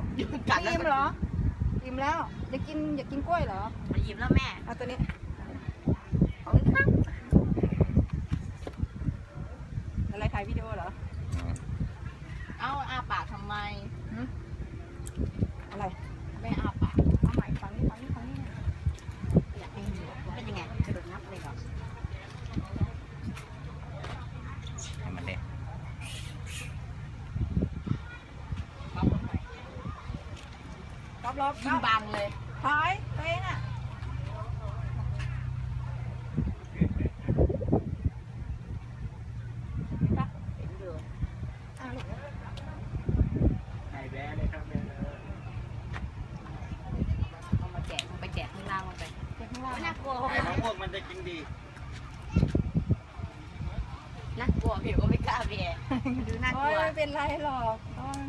กกัดแล้ว อิ่มเหรอ อิ่มแล้วอยากกินอยากกินกล้วยเหรอ มันอิ่มแล้วแม่ เอาตัวนี้ขอบคุณครับอะไรถ่ายวิดีโอเหรอ เอาอาปากทำไม หึอะไร ไม่อาปาก เอาใหม่ฟังนี่ฟังนี่ฟังนี่ อยากให้ดูเป็นยังไงกระโดดนับเลยก่อน ให้มันเด็ก รอบรอบยิ้มบางเลยถ่ายตัวเองอะเห็นดูอะลูกไข่แบ๊เลยครับแบ๊เลยเอามาแจกมันไปแจกข้างล่างลงไปเดี๋ยวข้างล่างไม่นะน่ากลัวไข่ของพวกมันจะกินดี น่ากลัวพี่ก็ไม่กล้าแบะดูน่ากโอ้ลัยว ไม่เป็นไรหรอกโอ้ย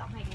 ลองให้ดู